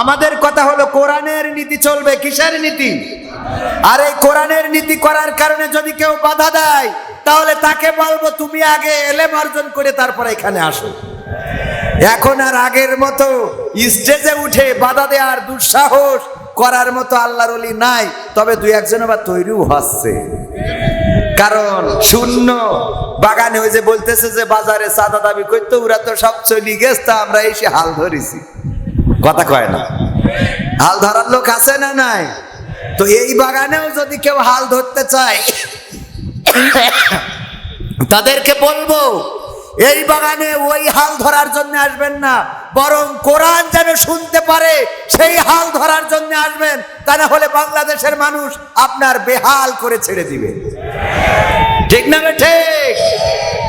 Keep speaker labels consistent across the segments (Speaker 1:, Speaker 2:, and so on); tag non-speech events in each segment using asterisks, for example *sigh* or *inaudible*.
Speaker 1: আমাদের কথা হলো, কোরআনের নীতি চলবে, কিসের নীতি? আর এই কোরআনের নীতি করার কারণে যদি কেউ বাধা দেয়, তাহলে তাকে বলব, তুমি আগে এলেম অর্জন করে তারপরে এখানে আসো। এখন আর আগের মতো স্টেজে উঠে বাধা দেওয়ার দুঃসাহস করার মতো আল্লাহর অলি নাই, তবে দুই একজন আবার তৈরিও হচ্ছে। কারণ শূন্য, বাগানে ওই যে বলতেছে যে, বাজারে সাদা দাবি করতো ওরা তো সব চলি আমরা এসে হাল ধরেছি। কথা কয় না। হাল ধরার লোক আছে না নাই? তো এই বাগানেও যদি কেউ হাল ধরতে চায়, তাদেরকে বলব, এই বাগানে ওই হাল ধরার জন্য আসবেন না, বরং কোরআন যেন শুনতে পারে, সেই হাল ধরার জন্য আসবেন, তা না হলে বাংলাদেশের মানুষ আপনার বেহাল করে ছেড়ে দিবে। ঠিক না ঠিক?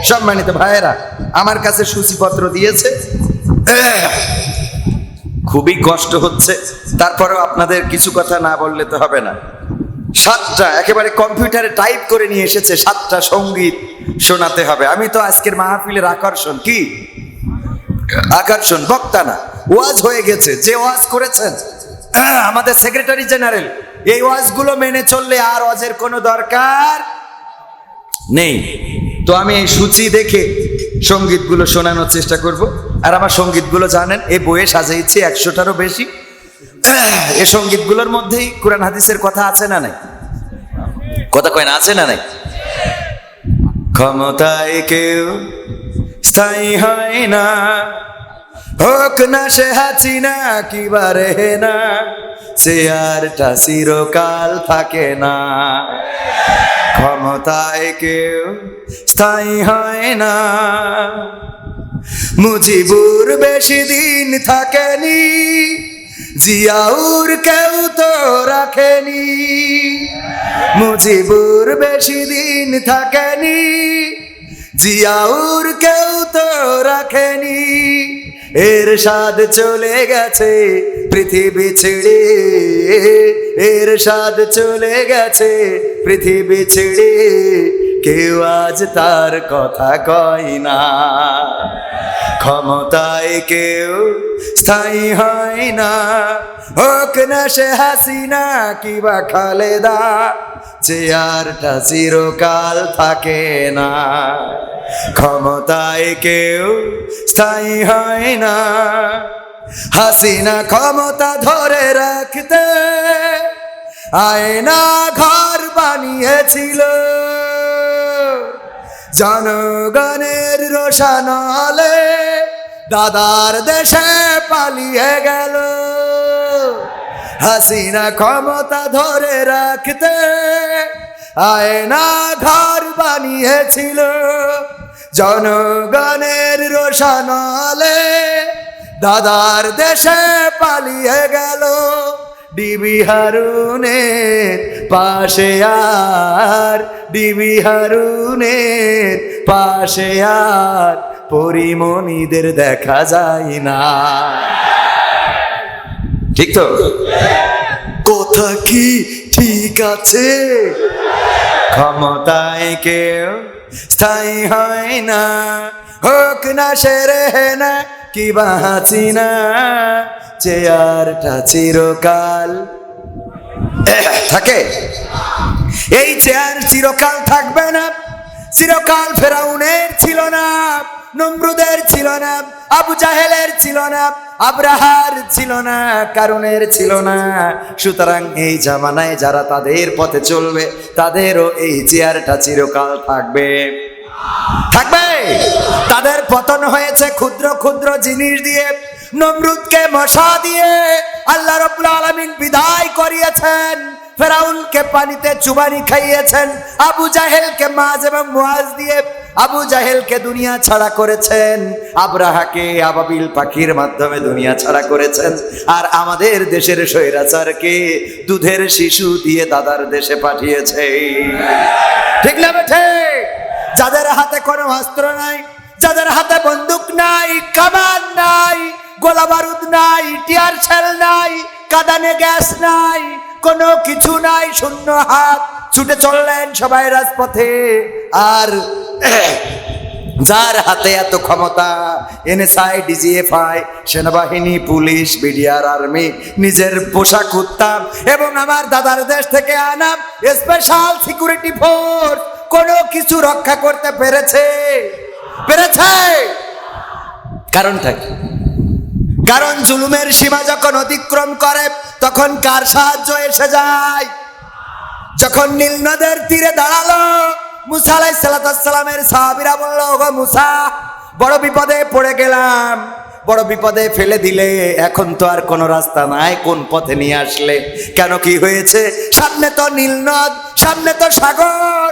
Speaker 1: সম্মানিত ভাইয়েরা, আমার কাছে সূচিপত্র দিয়েছে। খুবই কষ্ট হচ্ছে। তারপরেও আপনাদের কিছু কথা না বললে তো হবে না। সাতটা একেবারে কম্পিউটারে টাইপ করে নিয়ে এসেছে সাতটা সংগীত শোনাতে হবে। আমি তো আজকের মাহফিলের আকর্ষণ কি? আকর্ষণ বক্তা না ওয়াজ হয়ে গেছে। যে ওয়াজ করেছেন আহ, আমাদের সেক্রেটারি জেনারেল এই ওয়াজগুলো মেনে চললে আর ওয়াজের কোনো দরকার নেই। তো আমি এই সূচি দেখে সঙ্গীতগুলো শোনানোর চেষ্টা করব। আর আমার সঙ্গীতগুলো জানেন এই বইয়ে সাজাইছি একশোটারও বেশি। এই সঙ্গীতগুলোর মধ্যেই কোরআন হাদিসের কথা আছে না নাই? কথা কয় না, আছে না নাই? ক্ষমতায় কেউ স্থায়ী হয় না। হোক না সে হাসিনা কিবারে না। চেয়ারটা চিরকাল থাকে না। ক্ষমতায় কেউ স্থায়ী হয় না। মুজিবুর বেশি দিন থাকেনি, জিয়াউর কেউ তো রাখেনি। মুজিবুর বেশি দিন থাকেনি, জিয়াউর কেউ তো রাখেনি। এর স্বাদ চলে গেছে পৃথিবী ছেড়ে এর স্বাদ চলে গেছে পৃথিবী ছেড়ে কেউ আজ তার কথা কয় না। ক্ষমতায় কেউ স্থায়ী হয় না। হোক না সে হাসিনা কিবা খালেদা চেয়ারটা চিরকাল থাকে না। ক্ষমতায় কেউ স্থায়ী হয় না। হাসিনা ক্ষমতা ধরে রাখতে আয়না ঘর বানিয়েছিল। জনগণের রোশানলে দাদার দেশে পালিয়ে গেল। হাসিনা ক্ষমতা ধরে রাখতে আয়না ঘর বানিয়েছিল। জনগণের রোশানলে দাদার দেশে পালিয়ে গেল। ডিবি হারুনের পাশে আর, ডিবি হারুনের পাশে আর, পরিমণিদের দেখা যায় না। ঠিক তো? কথা কি ঠিক আছে? ক্ষমতায় কেউ স্থায়ী হয় না। হোক না, সেরে না। কি বাঁচি না চেয়ারটা চিরকাল। থাকে। এই চেয়ার চিরকাল থাকবে না, চিরকাল ফেরাউনের ছিল না, নমরুদের ছিল না, আবু জাহেলের ছিল না, আব্রাহার ছিল না কারণের ছিল না। সুতরাং এই জামানায় যারা তাদের পথে চলবে, তাদেরও এই চেয়ারটা চিরকাল থাকবে। থাকবে? তাদের পতন হয়েছে ক্ষুদ্র ক্ষুদ্র জিনিস দিয়ে, নমরুদকে মশা দিয়ে। আল্লাহ রব্বুল আলামিন বিদায় করিয়েছেন। ফেরাউনকে পানিতে চুবানি খাইয়েছেন, আবু জাহেলকে মাছ এবং মুয়াজ দিয়ে আবু জাহেলকে দুনিয়া ছাড়া করেছেন, আব্রাহাকে আবাবিল পাখির মাধ্যমে দুনিয়া ছাড়া করেছেন। আর আমাদের দেশের স্বৈরাচারকে দুধের শিশু দিয়ে দাদার দেশে পাঠিয়েছে। ঠিক না বেঠে? যাদের হাতে কোনো অস্ত্র নাই, যাদের হাতে বন্দুক নাই, কামান নাই, গোলা বারুদ নাই, টিয়ার শেল নাই, কাদানে গ্যাস নাই, কোনো কিছু নাই, শূন্য হাত, ছুটে চললেন সবাই রাজপথে। আর *clears throat* যার হাতে এত ক্ষমতা, এনএসআই, ডিজিএফআই, সেনাবাহিনী, পুলিশ, বিডিআর, আর্মি, নিজের পোশাক উত্তাম এবং আমার দাদার দেশ থেকে আনাম স্পেশাল সিকিউরিটি ফোর্স কোনো কিছু রক্ষা করতে পেরেছে। পেরেছে? কারণটা কি কারণ জুলুমের সীমা যখন অতিক্রম করে, তখন কার সাহায্য এসে যায়? যখন নীল নদের তীরে দাঁড়াল, মুসা আলাই সালাতামের সাহাবিরা বলল গো মুসা, বড় বিপদে পড়ে গেলাম। বড় বিপদে ফেলে দিলে এখন তো আর কোনো রাস্তা নাই, কোন পথে নিয়ে আসলে? কেন কি হয়েছে? সামনে তো নীল নদ, সামনে তো সাগর।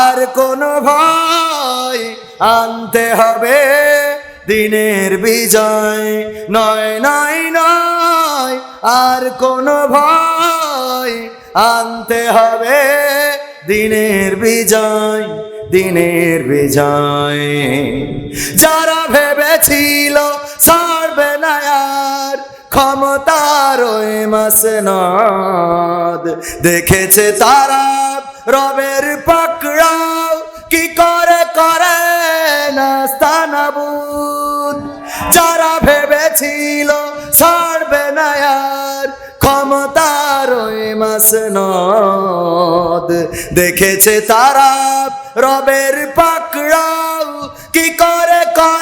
Speaker 1: আর কোনো ভয় আনতে হবে দিনের বিজয়। নয় নয় নয়, আর কোনো ভয় আনতে হবে দিনের বিজয় দিনের বিজয়। যারা ভেবেছিল ছাড়বে না আর, ক্ষমতার ওই মাসে নদ, দেখেছে তারা রবের পাকড়াও কি করে করে না স্থানাবুদ যারা ভেবেছিল ছাড়বে না আর ক্ষমতার ওই মাসনদ। দেখেছে তারা রবের পাকড়াও কি করে করে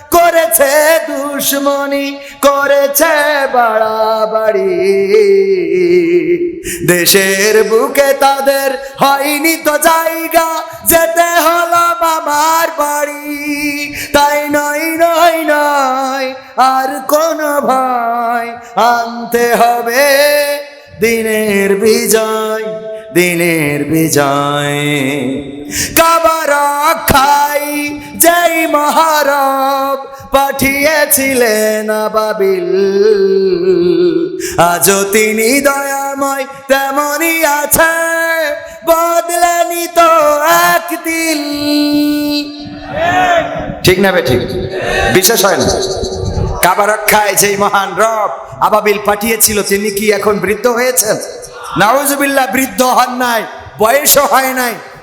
Speaker 1: করেছে দুশ্মনী করেছে বাড়াবাড়ি। দেশের বুকে তাদের হয়নি তো জায়গা, যেতে হলো বাবার বাড়ি। তাই নয় নয় নয়, আর কোন ভয় আনতে হবে। দিনের বিজয় দিনের বিজয়। কাবার খাই যেই মহারব পাঠিয়েছিলেন বাবিল আজও তিনি দয়াময় তেমনই আছে, বদলেনি তো একদিন। ঠিক না বে ঠিক? বিশেষ হয় না। কাবা রক্ষায় যেই মহান রব আবাবিল পাঠিয়েছিল, তিনি কি এখন বৃদ্ধ হয়েছেন? নাউজুবিল্লাহ, বৃদ্ধ হন নাই, বয়সও হয় নাই।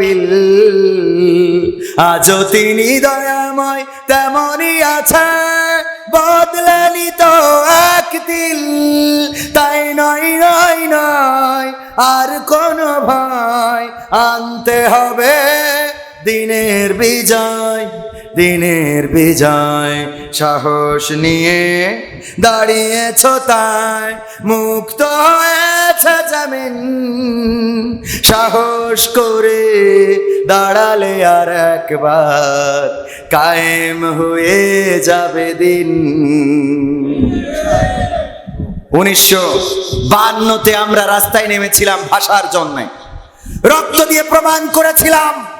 Speaker 1: বাবিল আজও তিনি দয়াময় তেমনই আছে বদলেনি তো এক দিল। তাই নয় নয় নয়, আর কোন ভয় আনতে হবে দিনের বিজয়। দিনের বিজয়, সাহস নিয়ে দাঁড়িয়েছ তাই, মুক্ত হয়েছে জামিন। সাহস করে দাঁড়ালে আর একবার কায়েম হয়ে যাবে দিন। উনিশশো বান্নতে আমরা রাস্তায় নেমেছিলাম ভাষার জন্যে। রক্ত দিয়ে প্রমাণ করেছিলাম।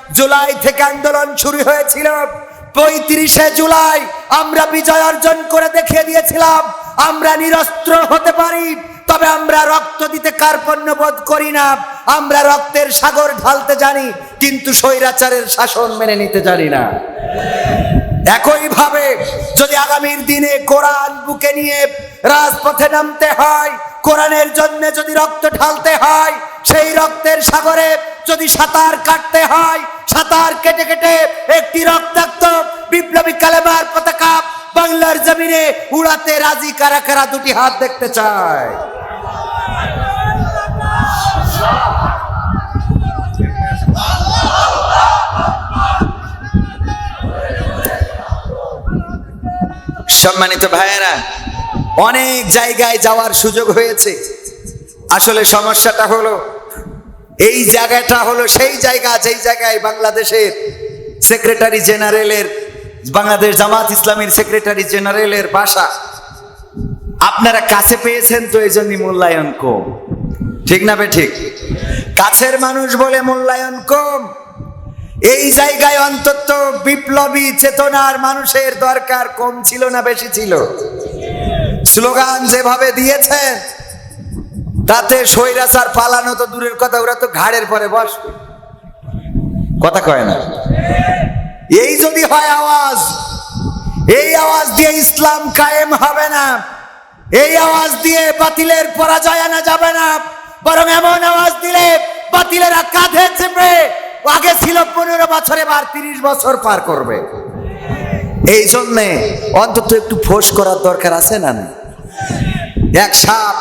Speaker 1: জুলাই থেকে আন্দোলন শুরু হয়েছিল। পঁয়ত্রিশে জুলাই আমরা বিজয় অর্জন করে দেখিয়ে দিয়েছিলাম, আমরা নিরস্ত্র হতে পারি, তবে আমরা রক্ত দিতে কার্পণ্য বোধ করি না, আমরা রক্তের সাগর ঢালতে জানি, কিন্তু স্বৈরাচারের শাসন মেনে নিতে জানি না। একইভাবে যদি আগামীর দিনে কোরআন বুকে নিয়ে রাজপথে নামতে হয়, কোরআনের জন্য যদি রক্ত ঢালতে হয়, সেই রক্তের সাগরে যদি সাঁতার কাটতে হয় সাঁতার কেটে কেটে একটি রক্তাক্ত বিপ্লবী কালেমার পতাকা বাংলার জমিনে উড়াতে রাজি কারা কারা দুটি হাত দেখতে চায়? সম্মানিত ভাইয়েরা, অনেক জায়গায় যাওয়ার সুযোগ হয়েছে। আসলে সমস্যাটা হলো এই জায়গাটা হলো সেই জায়গা, যেই জায়গায় বাংলাদেশের সেক্রেটারি জেনারেলের, বাংলাদেশ জামাত ইসলামীর সেক্রেটারি জেনারেলের বাসা। আপনারা কাছে পেয়েছেন তো এই জন্য মূল্যায়ন কম। ঠিক না বে ঠিক? কাছের মানুষ বলে মূল্যায়ন কম। এই জায়গায় অন্তত বিপ্লবী চেতনার মানুষের দরকার কম ছিল না, বেশি ছিল। স্লোগান যেভাবে দিয়েছেন তাতে স্বৈরাচার পালানো তো দূরের কথা, ওরা তো ঘাড়ের পরে বসবে। কথা কয় না? এই যদি হয় আওয়াজ, এই আওয়াজ দিয়ে ইসলাম কায়েম হবে না, এই আওয়াজ দিয়ে বাতিলের পরাজয় আনা যাবে না, বরং এমন আওয়াজ দিলে বাতিলেরা কাঁধে চেপে, আগে ছিল পনেরো বছরে বার তিরিশ বছর পার করবে। এই জন্যে অন্তত একটু ফোঁস করার দরকার আছে না? এক সাপ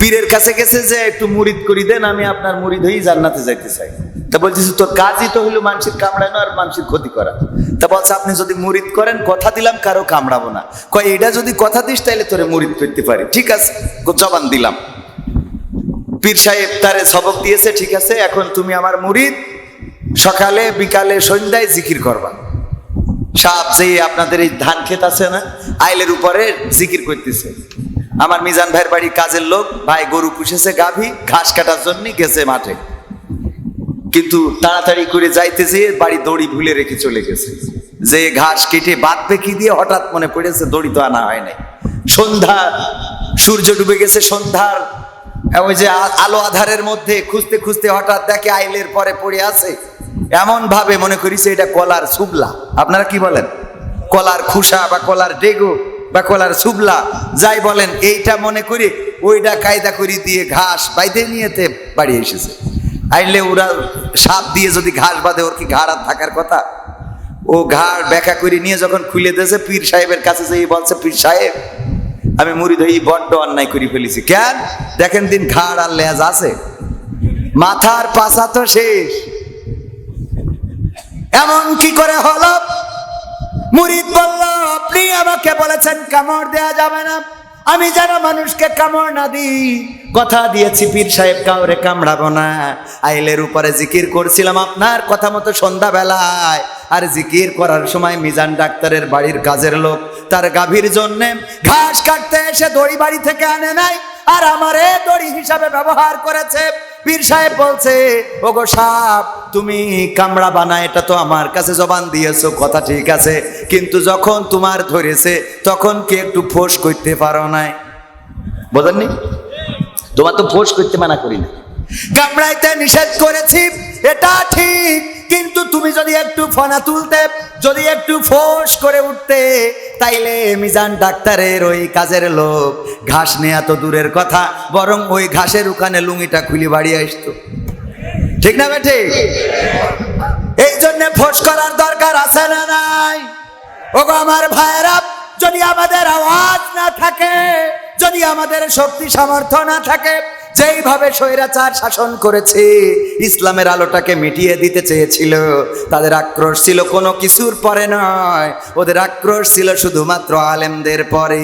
Speaker 1: পীরের কাছে গেছে যে, একটু মুরিদ করি দেন, আমি আপনার মুরিদ হয়েই জান্নাতে যাইতে চাই। তা বলতেছি, তোর কাজই তো হইল মানুষের কামড়ানো আর মানুষের ক্ষতি করা। তা বলছে, আপনি যদি মুরিদ করেন, কথা দিলাম, কারও কামড়াবো না। কয়, এটা যদি কথা দিস তাহলে তোরে মুরিদ করতে পারি। ঠিক আছে জবান দিলাম। পীর সাহেব তারে সবক দিয়েছে, ঠিক আছে, এখন তুমি আমার মুরিদ সকালে, বিকালে, সন্ধ্যায় জিকির করবা। সাপ যে আপনাদের এই ধান ক্ষেত আছে না, আইলের উপরে জিকির করতেছে। আমার মিজান ভাইয়ের বাড়ির কাজের লোক, ভাই গরু পুষেছে গাভী, ঘাস কাটার জন্য গেছে মাঠে। কিন্তু তাড়াতাড়ি করে যাইতে যেয়ে বাড়ি দড়ি ভুলে রেখে চলে গেছে। যে ঘাস কেটে বাঁধবে কি দিয়ে, হঠাৎ মনে পড়েছে দড়ি তো আনা হয় নাই। সন্ধ্যা, সূর্য ডুবে গেছে সন্ধ্যার ওই যে আলো আধারের মধ্যে খুঁজতে খুঁজতে হঠাৎ দেখে আইলের পরে পড়ে আছে। এমন ভাবে মনে করিছে এটা কলার সুবলা আপনারা কি বলেন? কলার খুসা বা কলার ডেগো। বা কলার সুবলা, যাই বলেন, এইটা মনে করি ওইটা কায়দা করি দিয়ে ঘাস বাইতে নিয়েতে বাড়ি এসেছে। আইলে ওরা সাপ দিয়ে যদি ঘাস বাঁধে, ওর কি ঘাড় আর থাকার কথা? ও ঘাড় ব্যাখ্যা করে নিয়ে যখন খুলে দিয়েছে পীর সাহেবের কাছে যেয়ে বলছে, পীর সাহেব, আমি মুড়ি ধই বড্ড অন্যায় করে ফেলেছি। কেন? দেখেন দিন ঘাড় আর লেজ আছে। মাথার পাশা তো শেষ। এমন কি করে হলো? মুরিদ বলল, আপনি আমাকে বলেছেন কামড় দেয়া যাবে না। আমি যেন মানুষকে কামড় না দিই। কথা দিয়েছি পীর সাহেব, কাউরে কামড়াবো না। আইলের উপরে জিকির করছিলাম আপনার কথা মতো সন্ধ্যাবেলায়। আর জিকির করার সময় মিজান ডাক্তারের বাড়ির কাজের লোক, তার গাভীর জন্যে ঘাস কাটতে এসে দড়ি বাড়ি থেকে আনে নাই। আর আমারে দড়ি হিসাবে ব্যবহার করেছে। পীর সাহেব বলছে, ওগো সাপ তুমি কামড়া বানা, এটা তো আমার কাছে জবান দিয়েছ, কথা ঠিক আছে। কিন্তু যখন তোমার ধরেছে, তখন কি একটু ফোঁস করতে পারো নাই? বোঝেননি? তোমার তো ফোঁস করতে মানা করি না কামড়াইতে নিষেধ করেছি, এটা ঠিক। কিন্তু তুমি যদি একটু ফনা তুলতে, যদি একটু ফোঁস করে উঠতে, তাইলে মিজান ডাক্তারের ওই কাজের লোক। ঘাস নেয়া তো দূরের কথা, বরং ওই ঘাসের ওখানে লুঙ্গিটা খুলি বাড়ি আসতো। ঠিক না বেঠে এই জন্য ফোঁস করার দরকার আছে না নাই? ওগো আমার ভাইয়েরা, যদি আমাদের আওয়াজ না থাকে, যদি আমাদের শক্তি সামর্থ্য না থাকে, যেইভাবে স্বৈরাচার শাসন করেছে, ইসলামের আলোটাকে মিটিয়ে দিতে চেয়েছিল, তাদের আক্রোশ ছিল কোনো কিছুর পরে নয়। ওদের আক্রোশ ছিল শুধুমাত্র আলেমদের পরে